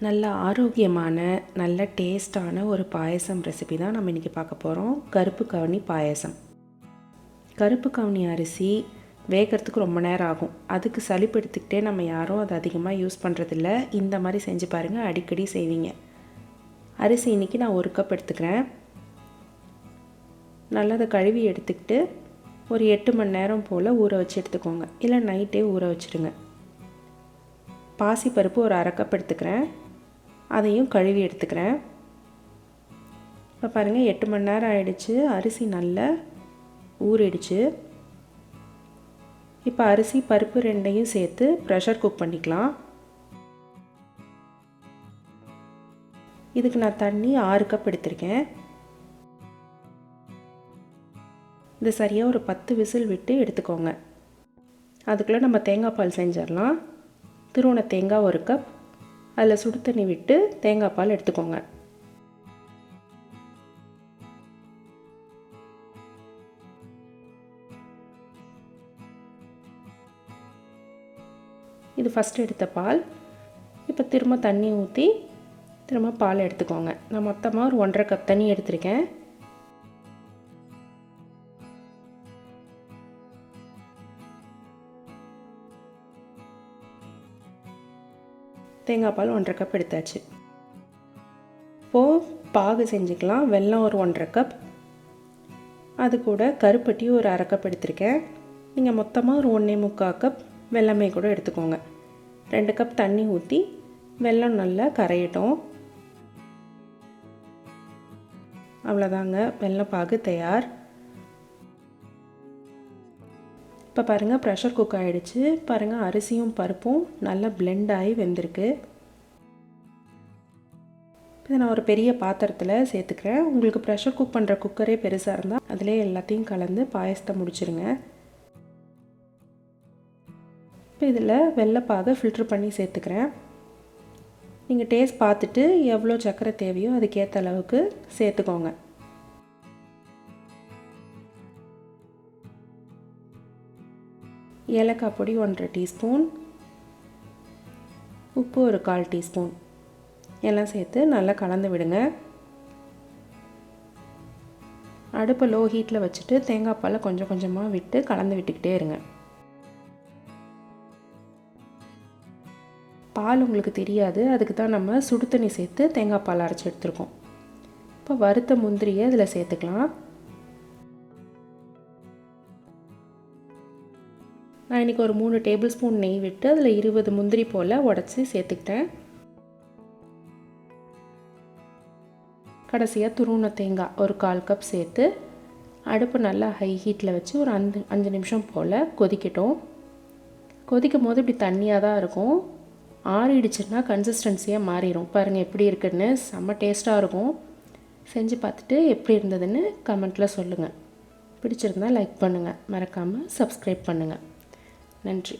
நல்ல ஆரோக்கியமான நல்ல டேஸ்டான ஒரு பாயசம் ரெசிபி தான் நம்ம இன்றைக்கி பார்க்க போகிறோம் கருப்பு கவுனி பாயசம். கருப்பு கவுனி அரிசி வேகிறதுக்கு ரொம்ப நேரம் ஆகும். அதுக்கு சளிப்பு எடுத்துக்கிட்டே நம்ம யாரும் அதை அதிகமாக யூஸ் பண்ணுறதில்ல இந்த மாதிரி செஞ்சு பாருங்கள் அடிக்கடி செய்வீங்க. அரிசி இன்றைக்கி நான் ஒரு கப் எடுத்துக்கிறேன். நல்லா அதை கழுவி எடுத்துக்கிட்டு ஒரு எட்டு மணி நேரம் போல் ஊற வச்சு எடுத்துக்கோங்க. இல்லை நைட்டே ஊற வச்சுடுங்க. பாசிப்பருப்பு ஒரு அரை கப் எடுத்துக்கிறேன். அதையும் கழுவி எடுத்துக்கிறேன். இப்போ பாருங்கள் எட்டு மணி நேரம் ஆயிடுச்சு. அரிசி நல்லா ஊறிடுச்சு. இப்போ அரிசி பருப்பு ரெண்டையும் சேர்த்து ப்ரெஷர் குக் பண்ணிக்கலாம். இதுக்கு நான் தண்ணி ஆறு கப் எடுத்திருக்கேன். இது சரியாக ஒரு பத்து விசில் விட்டு எடுத்துக்கோங்க. அதுக்குள்ளே நம்ம தேங்காய் பால் செஞ்சிடலாம். திருவண தேங்காய் ஒரு கப் அதில் சுடு தண்ணி விட்டு தேங்காய் பால் எடுத்துக்கோங்க. இது ஃபஸ்ட்டு எடுத்த பால். இப்போ திரும்ப தண்ணி ஊற்றி திரும்ப பால் எடுத்துக்கோங்க. நான் மொத்தமாக ஒரு ஒன்றரை கப் தண்ணி எடுத்திருக்கேன். தேங்காய் பால் ஒன்றரை கப் எடுத்தாச்சு. இப்போது பாகு செஞ்சுக்கலாம். வெல்லம் ஒரு ஒன்றரை கப் அது கூட கருப்பட்டி ஒரு அரை கப் எடுத்திருக்கேன். நீங்கள் மொத்தமாக ஒரு ஒன்றே முக்கால் கப் வெல்லமே கூட எடுத்துக்கோங்க. ரெண்டு கப் தண்ணி ஊற்றி வெல்லம் நல்லா கரையட்டும். அவ்வளோதாங்க வெல்லம் பாகு தயார். இப்போ பாருங்கள் ப்ரெஷர் குக் ஆகிடுச்சு பாருங்கள் அரிசியும் பருப்பும் நல்லா பிளெண்ட் ஆகி வெந்திருக்கு. இதை நான் ஒரு பெரிய பாத்திரத்தில் சேர்த்துக்கிறேன். உங்களுக்கு ப்ரெஷர் குக் பண்ணுற குக்கரே பெருசாக இருந்தால் அதிலே எல்லாத்தையும் கலந்து பாயசத்தை முடிச்சிருங்க. இப்போ இதில் வெள்ளைப்பாக ஃபில்ட்ரு பண்ணி சேர்த்துக்கிறேன். நீங்கள் டேஸ்ட் பார்த்துட்டு எவ்வளோ சர்க்கரை தேவையோ அதுக்கேற்ற அளவுக்கு சேர்த்துக்கோங்க. ஏலக்காய் பொடி ஒன்றரை டீஸ்பூன். உப்பு ஒரு கால் டீஸ்பூன். எல்லாம் சேர்த்து நல்லா கலந்து விடுங்க. அடுப்பை லோ ஹீட்டில் வச்சுட்டு தேங்காய் பாலை கொஞ்சம் கொஞ்சமாக விட்டு கலந்து விட்டுக்கிட்டே இருங்க. பால் உங்களுக்கு தெரியாது அதுக்கு தான் நம்ம சுடு தண்ணி சேர்த்து தேங்காய் பால் அரைச்சி எடுத்துருக்கோம். இப்போ வறுத்த முந்திரியை இதில் சேர்த்துக்கலாம். நான் இன்றைக்கி ஒரு மூணு டேபிள் ஸ்பூன் நெய் விட்டு அதில் இருபது முந்திரி போல் உடச்சி சேர்த்துக்கிட்டேன். கடைசியாக துருணை தேங்காய் ஒரு கால் கப் சேர்த்து அடுப்பு நல்லா ஹை ஹீட்டில் வச்சு ஒரு அஞ்சு அஞ்சு நிமிஷம் போல் கொதிக்கட்டும். கொதிக்கும் போது இப்படி தண்ணியாக தான் இருக்கும். ஆறிடுச்சுன்னா கன்சிஸ்டன்சியாக மாறிடும் பாருங்கள் எப்படி இருக்குன்னு. செம்ம டேஸ்ட்டாக இருக்கும். செஞ்சு பார்த்துட்டு எப்படி இருந்ததுன்னு கமெண்ட்டில் சொல்லுங்கள் பிடிச்சிருந்தால் லைக் பண்ணுங்கள் மறக்காமல் சப்ஸ்கிரைப் பண்ணுங்கள் நன்றி.